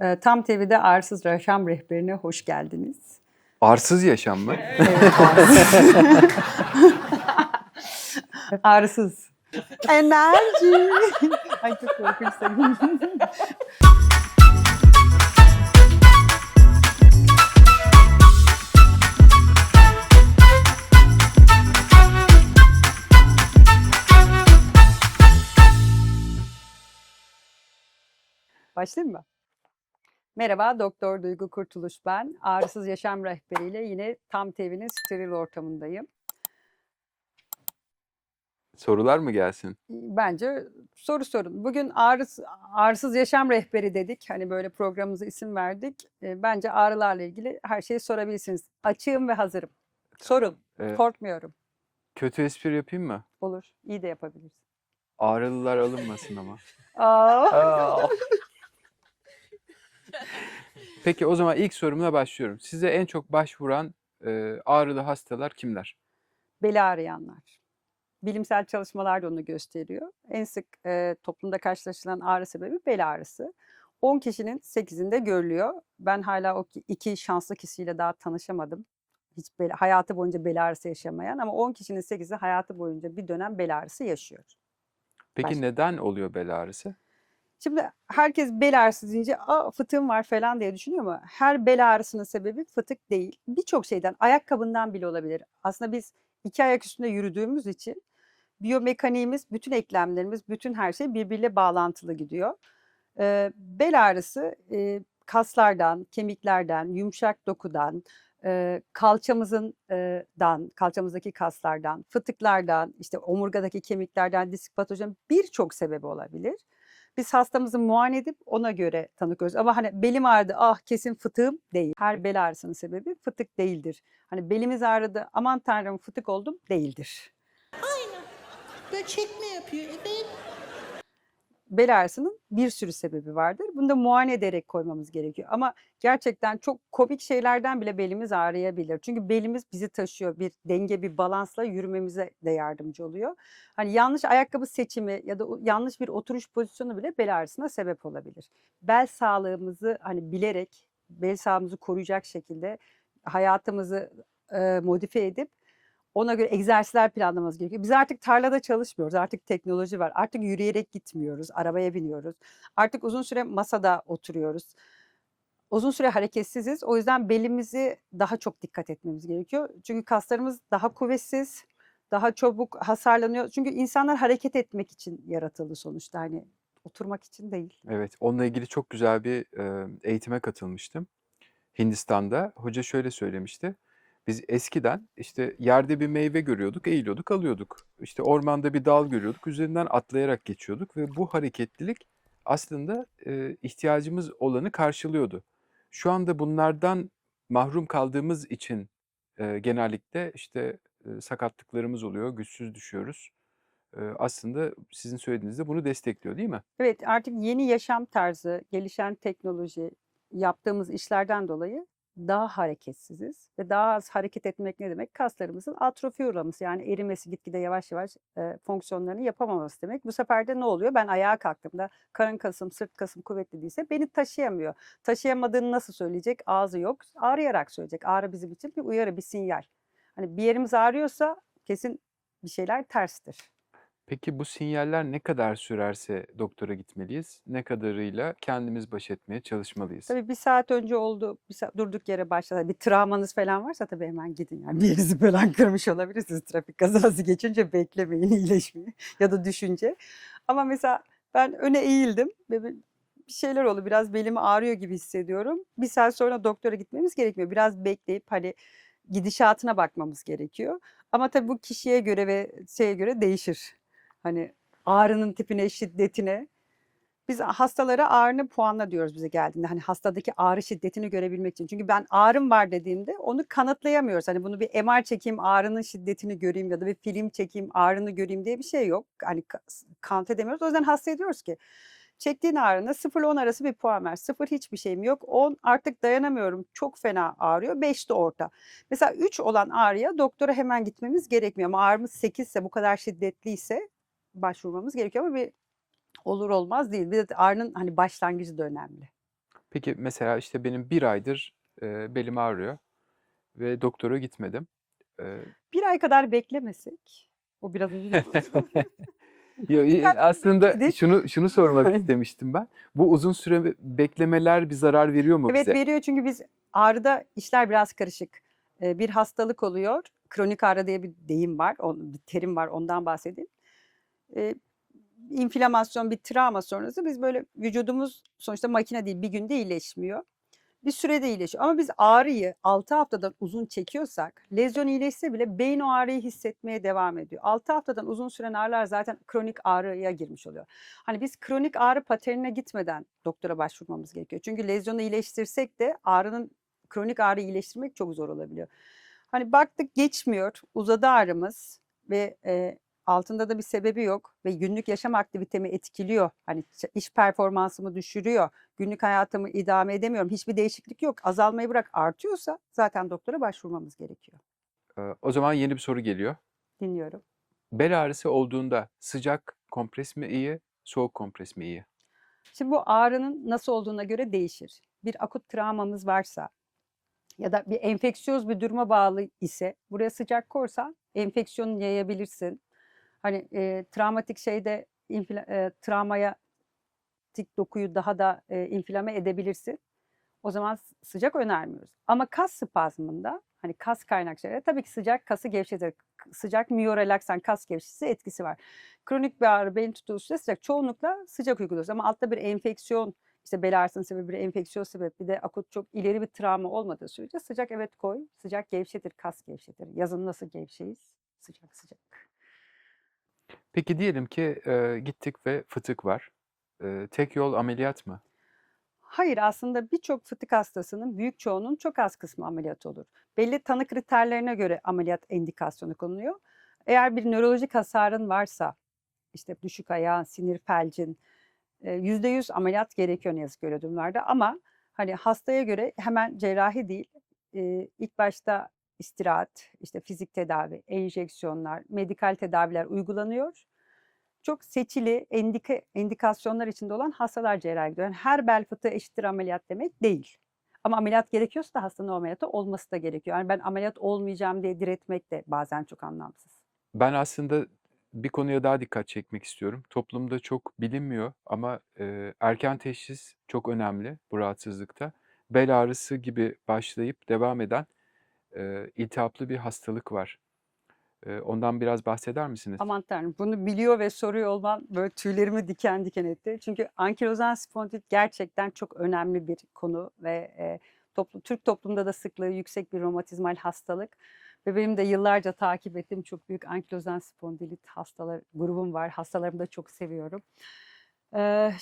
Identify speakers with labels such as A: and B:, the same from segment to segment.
A: Ee, Tam TV'de Arsız Yaşam Rehberi'ne hoş geldiniz.
B: Arsız yaşam mı?
A: Evet, Arsız. Arsız. Enerji. Ay çok korkunç. Başlayayım mı? Merhaba, Doktor Duygu Kurtuluş ben. Ağrısız Yaşam Rehberiyle yine Tam TV'nin steril ortamındayım.
B: Sorular mı gelsin?
A: Bence soru sorun. Bugün ağrıs, ağrısız yaşam rehberi dedik. Hani böyle programımıza isim verdik. E, Bence ağrılarla ilgili her şeyi sorabilirsiniz. Açığım ve hazırım. Sorun.
B: Ee,
A: Korkmuyorum.
B: kötü espri yapayım mı?
A: Olur. İyi de yapabiliriz.
B: Ağrılılar alınmasın ama.
A: Aa.
B: Peki o zaman ilk sorumla başlıyorum. Size en çok başvuran e, ağrılı hastalar kimler?
A: Beli ağrıyanlar. Bilimsel çalışmalar da onu gösteriyor. En sık e, toplumda karşılaşılan ağrı sebebi bel ağrısı. 10 kişinin 8'inde görülüyor. Ben hala o ki- iki şanslı kişiyle daha tanışamadım. Hiç bel, hayatı boyunca bel ağrısı yaşamayan ama 10 kişinin 8'i hayatı boyunca bir dönem bel ağrısı yaşıyor.
B: Peki
A: Başka.
B: neden oluyor bel ağrısı?
A: Şimdi herkes bel ağrısı deyince Aa, fıtığım var falan diye düşünüyor ama her bel ağrısının sebebi fıtık değil. Birçok şeyden, ayakkabından bile olabilir. Aslında biz iki ayak üstünde yürüdüğümüz için biyomekaniğimiz, bütün eklemlerimiz, bütün her şey birbiriyle bağlantılı gidiyor. Ee, bel ağrısı e, kaslardan, kemiklerden, yumuşak dokudan, e, kalçamızın e, dan, kalçamızdaki kaslardan, fıtıklardan, işte omurgadaki kemiklerden, disk patojen birçok sebebi olabilir. Biz hastamızı muayene edip ona göre tanı. Ama hani belim ağrıdı, ah kesin fıtığım değil. Her bel ağrısının sebebi fıtık değildir. Hani belimiz ağrıdı, aman tanrım fıtık oldum değildir.
C: Böyle çekme yapıyor. Evet.
A: Bel ağrısının bir sürü sebebi vardır. Bunu da muayene ederek koymamız gerekiyor. Ama gerçekten çok komik şeylerden bile belimiz ağrıyabilir. Çünkü belimiz bizi taşıyor. Bir denge, bir balansla yürümemize de yardımcı oluyor. Hani yanlış ayakkabı seçimi ya da yanlış bir oturuş pozisyonu bile bel ağrısına sebep olabilir. Bel sağlığımızı hani bilerek, bel sağlığımızı koruyacak şekilde hayatımızı e, modifiye edip ona göre egzersizler planlamamız gerekiyor. Biz artık tarlada çalışmıyoruz. Artık teknoloji var. Artık yürüyerek gitmiyoruz. Arabaya biniyoruz. Artık uzun süre masada oturuyoruz. Uzun süre hareketsiziz. O yüzden belimizi daha çok dikkat etmemiz gerekiyor. Çünkü kaslarımız daha kuvvetsiz, daha çabuk hasarlanıyor. Çünkü insanlar hareket etmek için yaratıldı sonuçta. Hani oturmak için değil.
B: Evet, onunla ilgili çok güzel bir eğitime katılmıştım. Hindistan'da hoca şöyle söylemişti. Biz eskiden işte yerde bir meyve görüyorduk, eğiliyorduk, alıyorduk. İşte ormanda bir dal görüyorduk, üzerinden atlayarak geçiyorduk ve bu hareketlilik aslında e, ihtiyacımız olanı karşılıyordu. Şu anda bunlardan mahrum kaldığımız için e, genellikle işte e, sakatlıklarımız oluyor, güçsüz düşüyoruz. E, aslında sizin söylediğiniz de bunu destekliyor, değil mi?
A: Evet artık yeni yaşam tarzı, gelişen teknoloji, yaptığımız işlerden dolayı daha hareketsiziz ve daha az hareket etmek ne demek? Kaslarımızın atrofi uğraması yani erimesi gitgide yavaş yavaş e, fonksiyonlarını yapamaması demek. Bu sefer de ne oluyor? Ben ayağa kalktığımda karın kasım, sırt kasım kuvvetli değilse beni taşıyamıyor. Taşıyamadığını nasıl söyleyecek? Ağzı yok. Ağrıyarak söyleyecek. Ağrı bizim için bir uyarı, bir sinyal. Hani bir yerimiz ağrıyorsa kesin bir şeyler terstir.
B: Peki bu sinyaller ne kadar sürerse doktora gitmeliyiz? Ne kadarıyla kendimiz baş etmeye çalışmalıyız?
A: Tabii bir saat önce oldu, bir saat, durduk yere başladı. Bir travmanız falan varsa tabii hemen gidin. Yani bir yerinizi falan kırmış olabilirsiniz. Trafik kazası geçince beklemeyin iyileşmeyi ya da düşünce. Ama mesela ben öne eğildim ve bir şeyler oldu. Biraz belim ağrıyor gibi hissediyorum. Bir saat sonra doktora gitmemiz gerekmiyor. Biraz bekleyip hani gidişatına bakmamız gerekiyor. Ama tabii bu kişiye göre ve şeye göre değişir. Hani ağrının tipine, şiddetine. Biz hastalara ağrını puanla diyoruz bize geldiğinde. Hani hastadaki ağrı şiddetini görebilmek için. Çünkü ben ağrım var dediğimde onu kanıtlayamıyoruz. Hani bunu bir MR çekeyim ağrının şiddetini göreyim ya da bir film çekeyim ağrını göreyim diye bir şey yok. Hani ka- kanıt edemiyoruz. O yüzden hastaya diyoruz ki çektiğin ağrına 0 ile 10 arası bir puan ver. 0 hiçbir şeyim yok. 10 artık dayanamıyorum. Çok fena ağrıyor. 5 de orta. Mesela 3 olan ağrıya doktora hemen gitmemiz gerekmiyor. Ama ağrımız 8 ise bu kadar şiddetliyse başvurmamız gerekiyor ama bir olur olmaz değil. Bir de ağrının hani başlangıcı da önemli.
B: Peki mesela işte benim bir aydır e, belim ağrıyor ve doktora gitmedim. E,
A: Bir ay kadar beklemesek. O biraz uzun
B: yo- aslında şunu şunu sormak istemiştim ben. Bu uzun süre be- beklemeler bir zarar veriyor mu
A: Evet
B: bize?
A: veriyor çünkü biz ağrıda işler biraz karışık. Bir hastalık oluyor. Kronik ağrı diye bir deyim var, bir terim var ondan bahsedeyim. Ee, inflamasyon, bir travma sonrası biz böyle vücudumuz sonuçta makine değil bir günde iyileşmiyor. Bir sürede iyileşiyor. Ama biz ağrıyı 6 haftadan uzun çekiyorsak lezyon iyileşse bile beyin o ağrıyı hissetmeye devam ediyor. 6 haftadan uzun süren ağrılar zaten kronik ağrıya girmiş oluyor. Hani biz kronik ağrı paternine gitmeden doktora başvurmamız gerekiyor. Çünkü lezyonu iyileştirsek de ağrının kronik ağrı iyileştirmek çok zor olabiliyor. Hani baktık geçmiyor, uzadı ağrımız ve e, altında da bir sebebi yok ve günlük yaşam aktivitemi etkiliyor. Hani iş performansımı düşürüyor. Günlük hayatımı idame edemiyorum. Hiçbir değişiklik yok. Azalmayı bırak artıyorsa zaten doktora başvurmamız gerekiyor.
B: O zaman yeni bir soru geliyor.
A: Dinliyorum.
B: Bel ağrısı olduğunda sıcak kompres mi iyi, soğuk kompres mi iyi?
A: Şimdi bu ağrının nasıl olduğuna göre değişir. Bir akut travmamız varsa ya da bir enfeksiyöz bir duruma bağlı ise buraya sıcak korsan enfeksiyonu yayabilirsin. Hani e, travmatik şeyde infla, e, travmaya tik dokuyu daha da e, inflame edebilirsin. O zaman sıcak önermiyoruz. Ama kas spazmında hani kas kaynak şeyler tabii ki sıcak kası gevşetir. Sıcak miyorelaksan kas gevşetisi etkisi var. Kronik bir ağrı beyin tutulursa sıcak çoğunlukla sıcak uyguluyoruz. Ama altta bir enfeksiyon işte bel ağrısının sebebi bir enfeksiyon sebep bir de akut çok ileri bir travma olmadığı sürece sıcak evet koy. Sıcak gevşetir, kas gevşetir. Yazın nasıl gevşeyiz? Sıcak sıcak.
B: Peki diyelim ki e, gittik ve fıtık var. E, tek yol ameliyat mı?
A: Hayır aslında birçok fıtık hastasının büyük çoğunun çok az kısmı ameliyat olur. Belli tanı kriterlerine göre ameliyat indikasyonu konuluyor. Eğer bir nörolojik hasarın varsa işte düşük ayağın, sinir felcin e, %100 ameliyat gerekiyor ne yazık ki öyle durumlarda ama hani hastaya göre hemen cerrahi değil ilk başta istirahat, işte fizik tedavi, enjeksiyonlar, medikal tedaviler uygulanıyor çok seçili endika, indikasyonlar içinde olan hastalar cerrahi gidiyor. Yani her bel fıtığı eşittir ameliyat demek değil. Ama ameliyat gerekiyorsa da hastanın ameliyata olması da gerekiyor. Yani ben ameliyat olmayacağım diye diretmek de bazen çok anlamsız.
B: Ben aslında bir konuya daha dikkat çekmek istiyorum. Toplumda çok bilinmiyor ama e, erken teşhis çok önemli bu rahatsızlıkta. Bel ağrısı gibi başlayıp devam eden e, iltihaplı bir hastalık var. E, ondan biraz bahseder misiniz?
A: Aman tanrım bunu biliyor ve soruyor olman böyle tüylerimi diken diken etti. Çünkü ankilozan spondilit gerçekten çok önemli bir konu ve e, toplu, Türk toplumunda da sıklığı yüksek bir romatizmal hastalık. Ve benim de yıllarca takip ettiğim çok büyük ankilozan spondilit hastalar grubum var. Hastalarımı da çok seviyorum. Ee,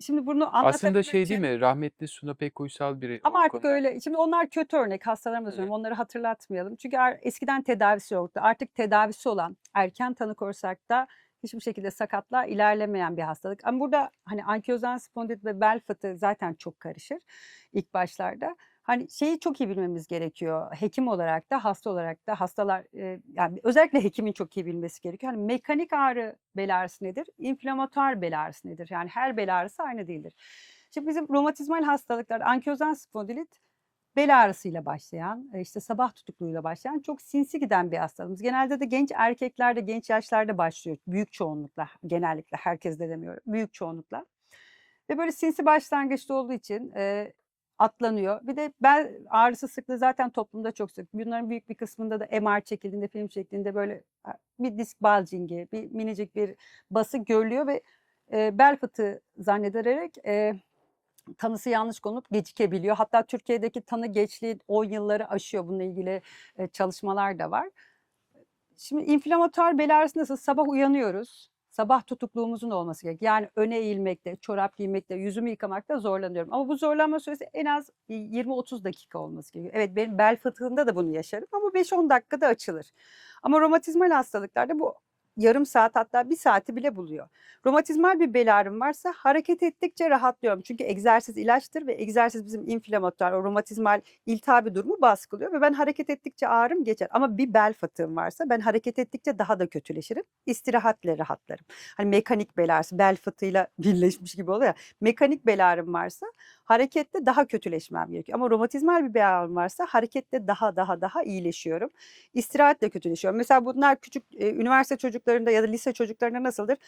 A: şimdi bunu
B: Aslında şey
A: için...
B: değil mi? Rahmetli Suna Pek Uysal biri.
A: Ama artık
B: konuda-
A: öyle. Şimdi onlar kötü örnek hastalarımız söylüyorum. Onları hatırlatmayalım. Çünkü er- eskiden tedavisi yoktu. Artık tedavisi olan erken tanı korsakta hiçbir şekilde sakatlığa ilerlemeyen bir hastalık. Ama burada hani ankilozan spondilit ve bel fıtığı zaten çok karışır ilk başlarda. Hani şeyi çok iyi bilmemiz gerekiyor. Hekim olarak da hasta olarak da hastalar yani özellikle hekimin çok iyi bilmesi gerekiyor. Hani mekanik ağrı bel ağrısı nedir? İnflamatuar bel ağrısı nedir? Yani her bel ağrısı aynı değildir. Şimdi bizim romatizmal hastalıklar ankilozan spondilit bel ağrısıyla başlayan, e, işte sabah tutukluğuyla başlayan çok sinsi giden bir hastalığımız. Genelde de genç erkeklerde, genç yaşlarda başlıyor. Büyük çoğunlukla, genellikle herkes de demiyorum, büyük çoğunlukla. Ve böyle sinsi başlangıçta olduğu için e, atlanıyor. Bir de bel ağrısı sıklığı zaten toplumda çok sık. Bunların büyük bir kısmında da MR çekildiğinde, film şeklinde böyle e, bir disk bulgingi, bir minicik bir bası görülüyor ve e, bel fıtığı zannedilerek e, tanısı yanlış konulup gecikebiliyor. Hatta Türkiye'deki tanı geçliği 10 yılları aşıyor. Bununla ilgili e, çalışmalar da var. Şimdi inflamatuar bel ağrısı nasıl? Sabah uyanıyoruz. Sabah tutukluğumuzun olması gerek. Yani öne eğilmekte, çorap giymekte, yüzümü yıkamakta zorlanıyorum. Ama bu zorlanma süresi en az 20-30 dakika olması gerekiyor. Evet benim bel fıtığında da bunu yaşarım ama 5-10 dakikada açılır. Ama romatizmal hastalıklarda bu yarım saat hatta bir saati bile buluyor. Romatizmal bir bel ağrım varsa hareket ettikçe rahatlıyorum. Çünkü egzersiz ilaçtır ve egzersiz bizim inflamatuar, o romatizmal iltihabi durumu baskılıyor ve ben hareket ettikçe ağrım geçer. Ama bir bel fıtığım varsa ben hareket ettikçe daha da kötüleşirim. İstirahatle rahatlarım. Hani mekanik bel ağrısı, bel fıtığıyla birleşmiş gibi oluyor. Mekanik bel ağrım varsa harekette daha kötüleşmem gerekiyor. Ama romatizmal bir bel ağrım varsa harekette daha daha daha iyileşiyorum. İstirahatle kötüleşiyorum. Mesela bunlar küçük e, üniversite çocuklarında ya da lise çocuklarında nasıldır?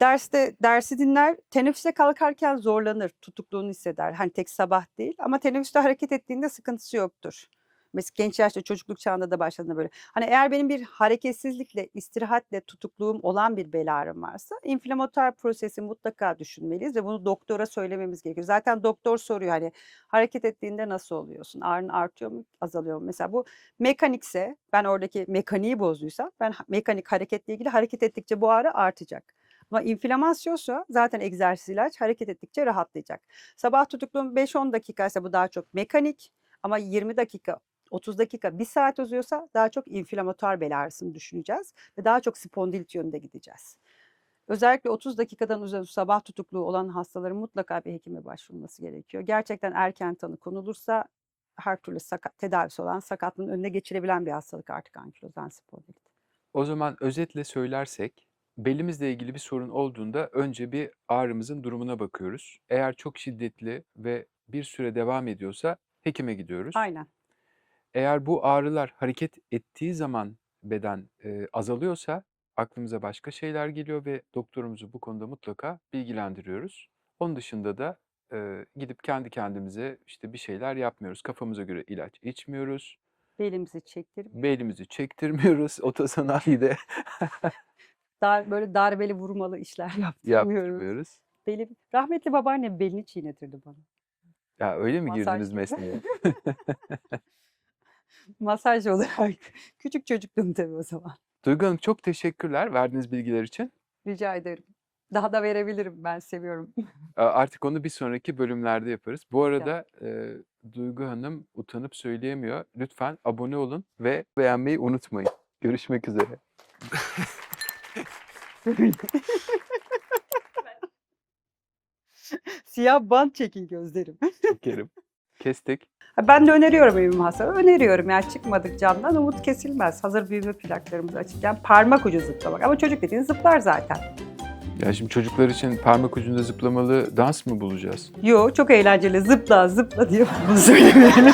A: Derste dersi dinler, teneffüse kalkarken zorlanır, tutukluğunu hisseder. Hani tek sabah değil ama teneffüste hareket ettiğinde sıkıntısı yoktur. Mesela genç yaşta çocukluk çağında da başladığında böyle. Hani eğer benim bir hareketsizlikle, istirahatle tutukluğum olan bir bel ağrım varsa inflamatuar prosesi mutlaka düşünmeliyiz ve bunu doktora söylememiz gerekiyor. Zaten doktor soruyor hani hareket ettiğinde nasıl oluyorsun? Ağrın artıyor mu, azalıyor mu? Mesela bu mekanikse ben oradaki mekaniği bozduysam ben mekanik hareketle ilgili hareket ettikçe bu ağrı artacak. Ama inflamasyonsa zaten egzersiz ilaç hareket ettikçe rahatlayacak. Sabah tutukluğum 5-10 dakika ise bu daha çok mekanik ama 20 dakika 30 dakika 1 saat uzuyorsa daha çok inflamatuar bel ağrısını düşüneceğiz ve daha çok spondilit yönünde gideceğiz. Özellikle 30 dakikadan uzun sabah tutukluğu olan hastaların mutlaka bir hekime başvurması gerekiyor. Gerçekten erken tanı konulursa her türlü sakat, tedavisi olan sakatlığın önüne geçirebilen bir hastalık artık ankilozan spondilit.
B: O zaman özetle söylersek belimizle ilgili bir sorun olduğunda önce bir ağrımızın durumuna bakıyoruz. Eğer çok şiddetli ve bir süre devam ediyorsa hekime gidiyoruz.
A: Aynen.
B: Eğer bu ağrılar hareket ettiği zaman beden e, azalıyorsa aklımıza başka şeyler geliyor ve doktorumuzu bu konuda mutlaka bilgilendiriyoruz. Onun dışında da e, gidip kendi kendimize işte bir şeyler yapmıyoruz. Kafamıza göre ilaç içmiyoruz.
A: Belimizi çektirip
B: Belimizi çektirmiyoruz otosanayide
A: dar, böyle darbeli vurmalı işler yaptırmıyoruz.
B: yapmıyoruz.
A: Belim, rahmetli babaannem belini çiğnetirdi bana.
B: Ya öyle mi
A: Masaj
B: girdiniz mesleğe?
A: Masaj olarak. Küçük çocuktum tabii o zaman.
B: Duygu Hanım çok teşekkürler verdiğiniz bilgiler için.
A: Rica ederim. Daha da verebilirim. Ben seviyorum.
B: Artık onu bir sonraki bölümlerde yaparız. Bu arada e, Duygu Hanım utanıp söyleyemiyor. Lütfen abone olun ve beğenmeyi unutmayın. Görüşmek üzere.
A: Siyah bant çekin gözlerim.
B: Çekerim. Kestik.
A: Ben de öneriyorum evim hastalara. Öneriyorum yani çıkmadık camdan umut kesilmez. Hazır büyüme plaklarımız açıkken parmak ucu zıplamak. Ama çocuk dediğin zıplar zaten.
B: Ya şimdi çocuklar için parmak ucunda zıplamalı dans mı bulacağız?
A: Yo çok eğlenceli zıpla zıpla diye bunu söylemeyelim.